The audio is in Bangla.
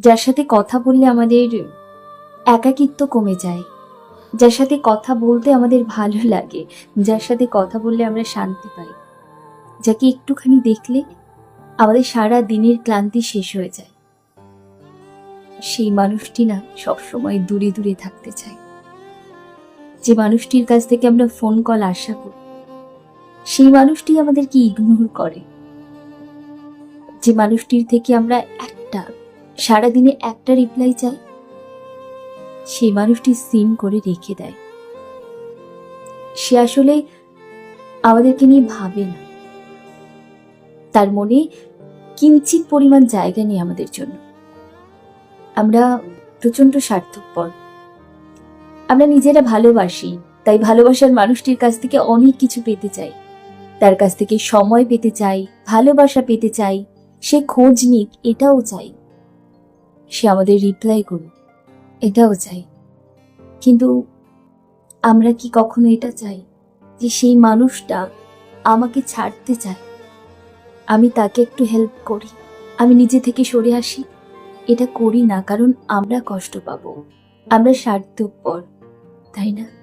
যার সাথে কথা বললে আমাদের একাকিত্ব কমে যায়। যার সাথে কথা বলতে আমাদের ভালো লাগে, যার সাথে কথা বললে আমরা শান্তি পাই। যাকে একটুখানি দেখলে আমাদের সারা দিনের ক্লান্তি শেষ হয়ে যায়। সেই মানুষটি না সবসময় দূরে দূরে থাকতে চায়। যে মানুষটির কাছ থেকে আমরা ফোন কল আশা করি, সেই মানুষটি আমাদেরকে ইগনোর করে। যে মানুষটির থেকে আমরা একটা সারাদিনে একটা রিপ্লাই চাই? সেই মানুষটি সিম করে রেখে দেয়। সে আসলে আমাদেরকে নিয়ে ভাবে না। তার মনে কিঞ্চিত পরিমাণ জায়গা নেই আমাদের জন্য। আমরা প্রচণ্ড স্বার্থপর। আমরা নিজেরা ভালোবাসি, তাই ভালোবাসার মানুষটির কাছ থেকে অনেক কিছু পেতে চাই। তার কাছ থেকে সময় পেতে চাই, ভালোবাসা পেতে চাই, সে খোঁজ নিক, এটাও চাই। সে আমাদের রিপ্লাই করুক। এটাও চাই। কিন্তু আমরা কি কখনো এটা চাই যে সেই মানুষটা আমাকে ছাড়তে চায়? আমি তাকে একটু হেল্প করি। আমি নিজে থেকে সরে আসি। এটা করি না, কারণ আমরা কষ্ট পাবো। আমরা স্বার্থপর, তাই না?